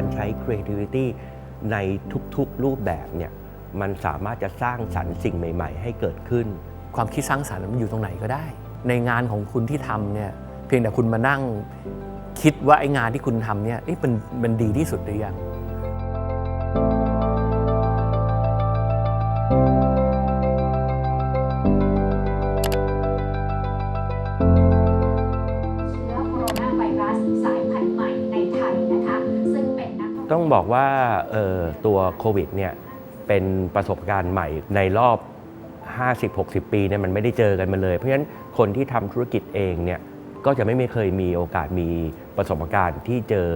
การใช้ creativity ในทุกๆรูปแบบเนี่ยมันสามารถจะสร้างสรรค์สิ่งใหม่ ๆ ให้เกิดขึ้น ความคิดสร้างสรรค์มันอยู่ตรงไหนก็ได้ ในงานของคุณที่ทำเนี่ยเพียงแต่คุณมานั่งคิดว่าไอ้งานที่คุณทำเนี่ยเอ๊ะมันมันดีที่สุดหรือยัง บอกว่าตัวโควิดเนี่ยเป็นประสบการณ์ใหม่ในรอบ 50-60 ปีเนี่ยมันไม่ได้เจอกันมาเลย เพราะฉะนั้นคนที่ทำธุรกิจเองเนี่ยก็จะไม่เคยมีโอกาสมีประสบการณ์ที่เจอ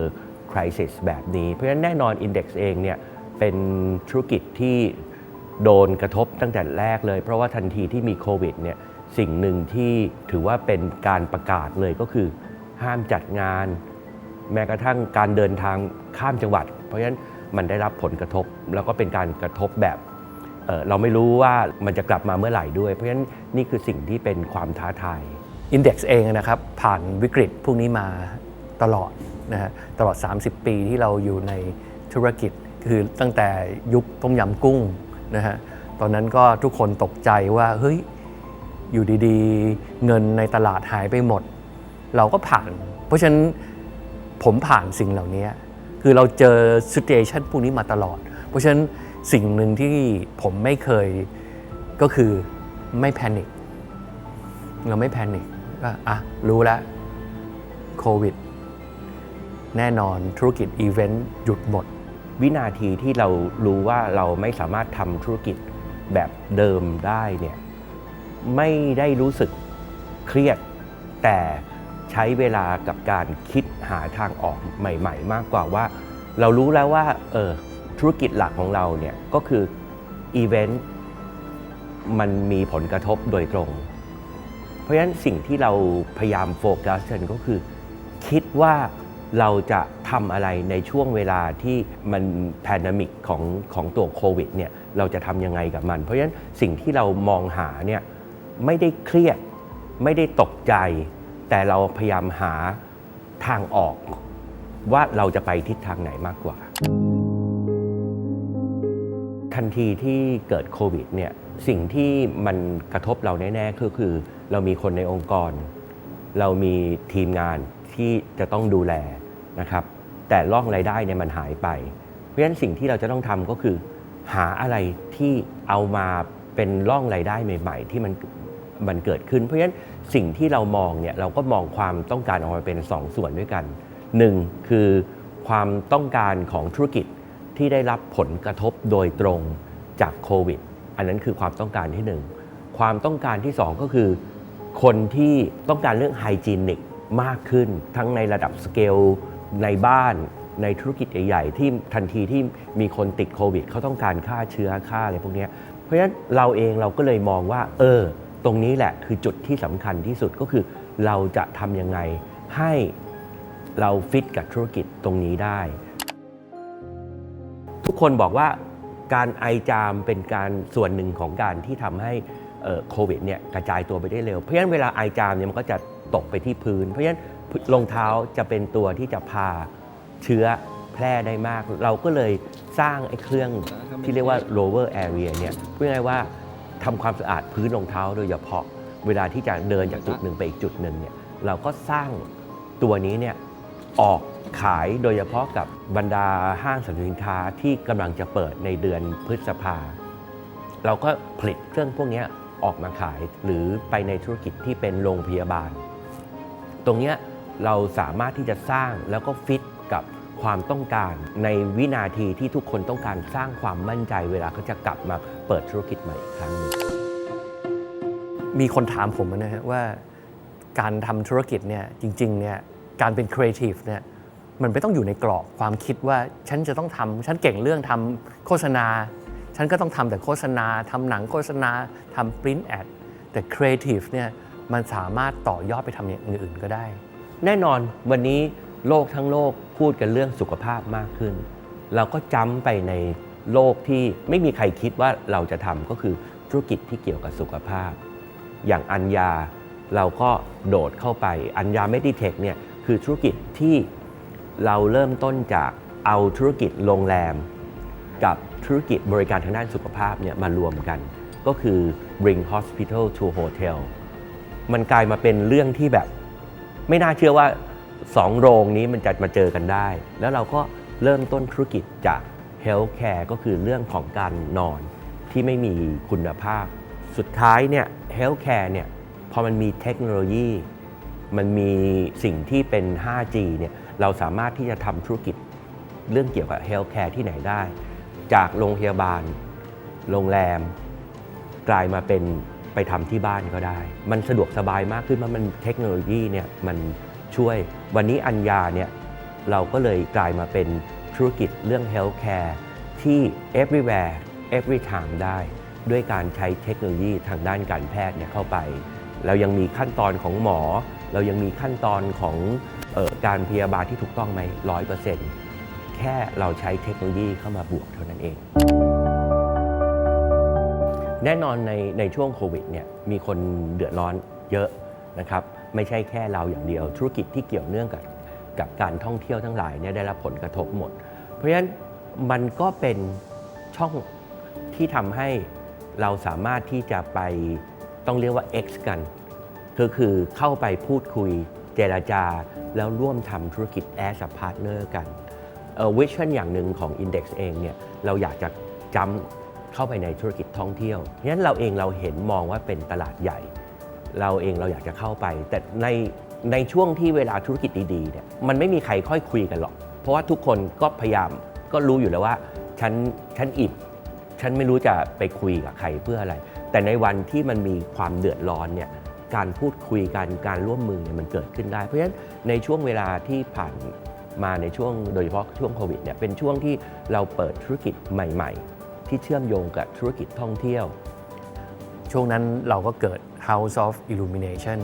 คริสแบบนี้ เพราะฉะนั้นแน่นอน Index เองเนี่ยเป็นธุรกิจที่โดนกระทบตั้งแต่แรกเลย เพราะว่าทันทีที่มีโควิดเนี่ยสิ่งหนึ่งที่ถือว่าเป็นการประกาศเลยก็คือ ห้ามจัดงาน แม้กระทั่งการเดินทางข้ามจังหวัด ราะฉะนั้นมันได้รับผลกระทบแล้วก็เป็นการกระทบแบบเเราไม่รู้ว่ามันจะกลับมาเมื่อไหร่ด้วย เพราะฉะนั้นนี่คือสิ่งที่เป็นความท้าทาย Index เองนะครับผ่านวิกฤตพวกนี้มาตลอดนะฮะตลอด 30 ปีที่เราอยู่ในธุรกิจคือตั้งแต่ยุคต้มยำกุ้งนะฮะตอนนั้นก็ทุกคนตกใจว่าเฮ้ยอยู่ดีๆ เงินในตลาดหายไปหมด เราก็ผ่าน เพราะฉะนั้นผมผ่านสิ่งเหล่านี้ คือเราเจอ situation พวกนี้มาตลอด เพราะฉะนั้นสิ่งหนึ่งที่ผมไม่เคยก็คือไม่แพนิคเราไม่แพนิคก็อะรู้แล้วโควิด แน่นอนธุรกิจอีเวนต์หยุดหมด วินาทีที่เรารู้ว่าเราไม่สามารถทำธุรกิจแบบเดิมได้เนี่ยไม่ได้รู้สึกเครียดแต่ ใช้เวลากับการคิดหาทางออกใหม่ ๆ มากกว่าว่า เรารู้แล้วว่าเออธุรกิจหลักของเราเนี่ยก็คืออีเวนต์มันมีผลกระทบโดยตรง เพราะฉะนั้นสิ่งที่เราพยายามโฟกัสกันก็คือ คิดว่าเราจะทำอะไรในช่วงเวลาที่มันแพนดมิกของของตัวโควิดเนี่ยเราจะทำยังไงกับมัน เพราะฉะนั้นสิ่งที่เรามองหาเนี่ยไม่ได้เครียดไม่ได้ตกใจ แต่เราพยายามหาทางออกว่าเราจะไปทิศทางไหนมากกว่า ทันทีที่เกิดโควิดเนี่ยสิ่งที่มันกระทบเราแน่ๆก็คือ เรามีคนในองค์กร เรามีทีมงานที่จะต้องดูแลนะครับ แต่ร่องรายได้เนี่ยมันหายไป เพราะฉะนั้นสิ่งที่เราจะต้องทำก็คือ หาอะไรที่เอามาเป็นร่องรายได้ใหม่ ๆ ที่มัน มันเกิดขึ้น เพราะฉะนั้นสิ่งที่เรามองเนี่ยเราก็มองความต้องการออกมาเป็นสองส่วนด้วยกันหนึ่งคือความต้องการของธุรกิจที่ได้รับผลกระทบโดยตรงจากโควิด อันนั้นคือความต้องการที่หนึ่งความต้องการที่สองก็คือ คนที่ต้องการเรื่องไฮจีนิกมากขึ้น ทั้งในระดับสเกลในบ้านในธุรกิจใหญ่ๆที่ทันทีที่มีคนติดโควิดเขาต้องการฆ่าเชื้อฆ่าอะไรพวกนี้เพราะฉะนั้นเราเองเราก็เลยมองว่า เออ ตรงนี้แหละคือจุดที่สำคัญที่สุดก็คือ เราจะทำยังไงให้เราฟิตกับธุรกิจตรงนี้ได้ ทุกคนบอกว่าการไอจามเป็นการส่วนหนึ่งของการที่ทำให้โควิดเนี่ยกระจายตัวไปได้เร็ว เพราะฉะนั้นเวลาไอจามเนี่ยมันก็จะตกไปที่พื้น เพราะฉะนั้นรองเท้าจะเป็นตัวที่จะพาเชื้อแพร่ได้มาก เราก็เลยสร้างไอ้เครื่องที่เรียกว่า lower area เนี่ยเพูดง่ายๆว่า ทำความสะอาดพื้นรองเท้าโดยเฉพาะ เวลาที่จะเดินจากจุดหนึ่งไปอีกจุดหนึ่งเนี่ยเราก็สร้างตัวนี้เนี่ยออกขายโดยเฉพาะกับบรรดาห้างสรรพสินค้าที่กำลังจะเปิดในเดือนพฤษภา เราก็ผลิตเครื่องพวกนี้ออกมาขายหรือไปในธุรกิจที่เป็นโรงพยาบาล ตรงนี้เราสามารถที่จะสร้างแล้วก็ฟิตกับความต้องการในวินาทีที่ทุกคนต้องการสร้างความมั่นใจเวลาเขาจะกลับมาเปิดธุรกิจใหม่อีกครั้งหนึ่ง มีคนถามผมนะฮะว่าการทำธุรกิจเนี่ยจริงๆเนี่ยการเป็นครีเอทีฟเนี่ยมันไม่ต้องอยู่ในกรอบความคิดว่าฉันจะต้องทำฉันเก่งเรื่องทำโฆษณา ฉันก็ต้องทำแต่โฆษณาทำหนังโฆษณาทำปริ้นแอดแต่ครีเอทีฟเนี่ยมันสามารถต่อยอดไปทำอย่างอื่นก็ได้ แน่นอนวันนี้โลกทั้งโลกพูดกันเรื่องสุขภาพมากขึ้น เราก็จำไปในโลกที่ไม่มีใครคิดว่าเราจะทำก็คือธุรกิจที่เกี่ยวกับสุขภาพ อย่างอัญญาเราก็โดดเข้าไป อัญญาเมดิเทคเนี่ยคือธุรกิจที่เราเริ่มต้นจากเอาธุรกิจโรงแรม กับธุรกิจบริการทางด้านสุขภาพเนี่ยมารวมกัน ก็คือ bring hospital to hotel มันกลายมาเป็นเรื่องที่แบบ ไม่น่าเชื่อว่าสองโรงนี้มันจะมาเจอกันได้ แล้วเราก็เริ่มต้นธุรกิจจาก healthcare ก็คือเรื่องของการนอนที่ไม่มีคุณภาพ สุดท้ายเนี่ย healthcare เนี่ยพอมันมีเทคโนโลยี มันมีสิ่งที่เป็น 5G เนี่ยเราสามารถที่จะทำธุรกิจเรื่องเกี่ยวกับ healthcare ที่ไหนได้ จากโรงพยาบาล โรงแรม กลายมาเป็นไปทำที่บ้านก็ได้ มันสะดวกสบายมากขึ้นเพราะมันเทคโนโลยีเนี่ยมันช่วย วันนี้อัญญาเนี่ยเราก็เลยกลายมาเป็นธุรกิจเรื่อง healthcare ที่ everywhere every time ได้ ด้วยการใช้เทคโนโลยีทางด้านการแพทย์เนี่ยเข้าไป เรายังมีขั้นตอนของหมอ เรายังมีขั้นตอนของออการพยาบาลที่ถูกต้องไหมร้อยเปอร์เซ็นต์แค่เราใช้เทคโนโลยีเข้ามาบวกเท่านั้นเอง แน่นอนในในช่วงโควิดเนี่ยมีคนเดือดร้อนเยอะนะครับไม่ใช่แค่เราอย่างเดียว ธุรกิจที่เกี่ยวเนื่องกับกับการท่องเที่ยวทั้งหลายเนี่ยได้รับผลกระทบหมด เพราะฉะนั้นมันก็เป็นช่องที่ทำให้ เราสามารถที่จะไปต้องเรียกว่า X กัน ก็คือเข้าไปพูดคุยเจรจา แล้วร่วมทำธุรกิจ as a partner กันวิชั่นอย่างหนึ่งของ Index เองเนี่ยเราอยากจะจำเข้าไปในธุรกิจท่องเที่ยวเพราะฉะนั้นเราเองเราเห็นมองว่าเป็นตลาดใหญ่ เราเองเราอยากจะเข้าไป แต่ในในช่วงที่เวลาธุรกิจดีๆเนี่ยมันไม่มีใครค่อยคุยกันหรอก เพราะว่าทุกคนก็พยายามก็รู้อยู่แล้วว่าฉันฉันอิ่ม ฉันไม่รู้จะไปคุยกับใครเพื่ออะไร แต่ในวันที่มันมีความเดือดร้อนเนี่ยการพูดคุยกันการร่วมมือเนี่ยมันเกิดขึ้นได้ เพราะฉะนั้นในช่วงเวลาที่ผ่านมาในช่วงโดยเฉพาะช่วงโควิดเนี่ยเป็นช่วงที่เราเปิดธุรกิจใหม่ ๆ ที่เชื่อมโยงกับธุรกิจท่องเที่ยว ช่วงนั้นเราก็เกิด House of Illumination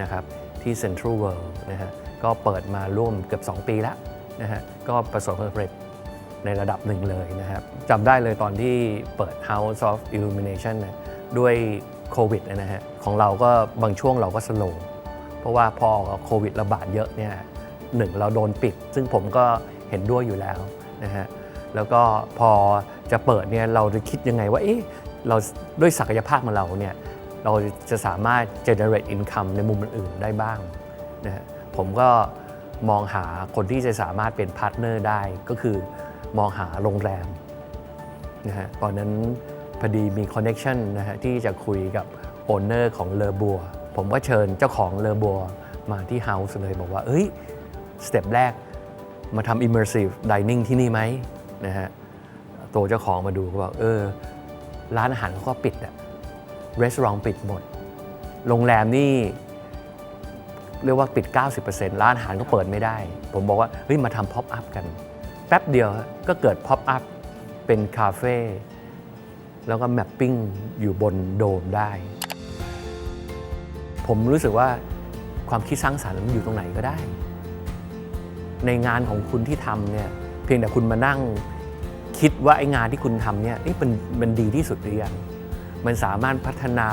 นะครับที่ Central World นะฮะก็เปิดมาร่วมเกือบ 2 ปีแล้วนะฮะก็ประสบความสำเร็จ ในระดับหนึ่งเลยนะครับจำได้เลยตอนที่เปิด House of Illumination นะด้วยโควิดนะฮะของเราก็บางช่วงเราก็สโลว์เพราะว่าพอโควิดระบาดเยอะเนี่ยหนึ่งเราโดนปิด ซึ่งผมก็เห็นด้วยอยู่แล้วนะฮะแล้วก็พอจะเปิดเนี่ยเราจะคิดยังไงว่าเอ๊ะเราด้วยศักยภาพของเราเนี่ยเราจะสามารถ generate income ในมุมอื่นๆได้บ้างนะฮะผมก็มองหาคนที่จะสามารถเป็นพาร์ทเนอร์ได้ก็คือ มองหาโรงแรมนะฮะตอนนั้นพอดีมีคอนเน็ชันนะฮะที่จะคุยกับโอนเนอร์ของเลอบัว ผมก็เชิญเจ้าของเลอบัวมาที่เฮาส์เลยบอกว่า เอ้ย สเต็ปแรกมาทำ immersive dining ที่นี่ไหมนะฮะตัวเจ้าของมาดูก็บอกเออ ร้านอาหารเขาก็ปิดอะรีสอร์ทปิดหมด โรงแรมนี่เรียกว่าปิด 90%ร้านอาหารก็เปิดไม่ได้ ผมบอกว่า เฮ้ย มาทำพ็อปอัพกัน แป๊บเดียวก็เกิดพ็อปอัพเป็นคาเฟ่แล้วก็แมปปิ้งอยู่บนโดมได้ ผมรู้สึกว่าความคิดสร้างสรรค์มันอยู่ตรงไหนก็ได้ ในงานของคุณที่ทำเนี่ยเพียงแต่คุณมานั่งคิดว่าไอ้งานที่คุณทำเนี่ยเอ๊ะมันมันดีที่สุดหรือยังมันสามารถพัฒนา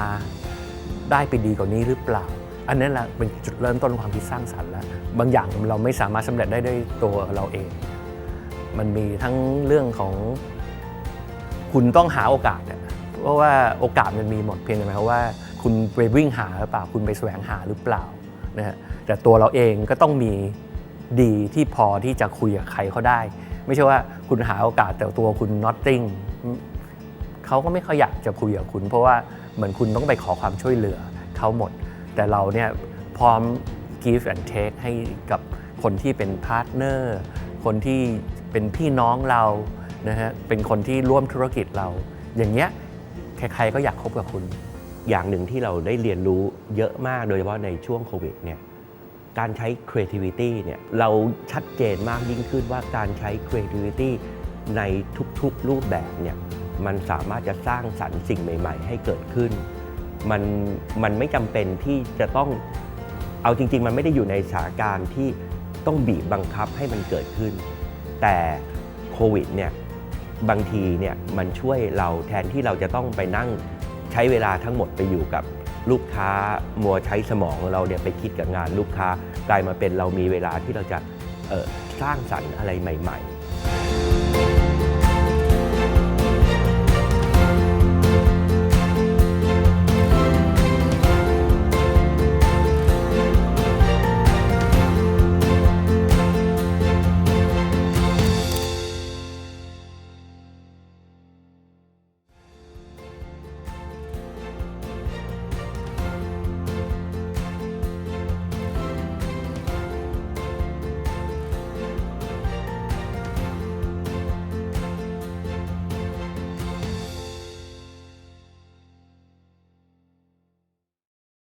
ได้ไปดีกว่านี้หรือเปล่า อันนั้นแหละเป็นจุดเริ่มต้นความคิดสร้างสรรค์แล้ว บางอย่างเราไม่สามารถสำเร็จได้ด้วยตัวเราเอง มันมีทั้งเรื่องของ คุณต้องหาโอกาสอะเพราะว่าโอกาสมันมีหมดเพียงแต่หมายความว่า คุณไปวิ่งหาหรือเปล่า คุณไปแสวงหาหรือเปล่านะฮะแต่ตัวเราเองก็ต้องมีดีที่พอที่จะคุยกับใครเขาได้ ไม่ใช่ว่าคุณหาโอกาสแต่ตัวคุณ nothing เขาก็ไม่ค่อยอยากจะคุยกับคุณ เพราะว่าเหมือนคุณต้องไปขอความช่วยเหลือเขาหมด แต่เราเนี่ยพร้อม give and take ให้กับคนที่เป็นพาร์ทเนอร์ คนที่ เป็นพี่น้องเรานะฮะเป็นคนที่ร่วมธุรกิจเรา อย่างเงี้ยใครๆก็อยากคบกับคุณ อย่างหนึ่งที่เราได้เรียนรู้เยอะมากโดยเฉพาะในช่วงโควิดเนี่ยการใช้ creativity เนี่ยเราชัดเจนมากยิ่งขึ้นว่าการใช้ creativity ในทุกๆรูปแบบเนี่ยมันสามารถจะสร้างสรรค์สิ่งใหม่ ๆ ให้เกิดขึ้น มันมันไม่จำเป็นที่จะต้องเอาจริง ๆ มันไม่ได้อยู่ในสถานการณ์ที่ต้องบีบบังคับให้มันเกิดขึ้น แต่โควิดเนี่ยบางทีเนี่ยมันช่วยเราแทนที่เราจะต้องไปนั่งใช้เวลาทั้งหมดไปอยู่กับลูกค้ามัวใช้สมองเราเนี่ยไปคิดกับงานลูกค้ากลายมาเป็นเรามีเวลาที่เราจะออสร้างสรรค์อะไรใหม่ ๆ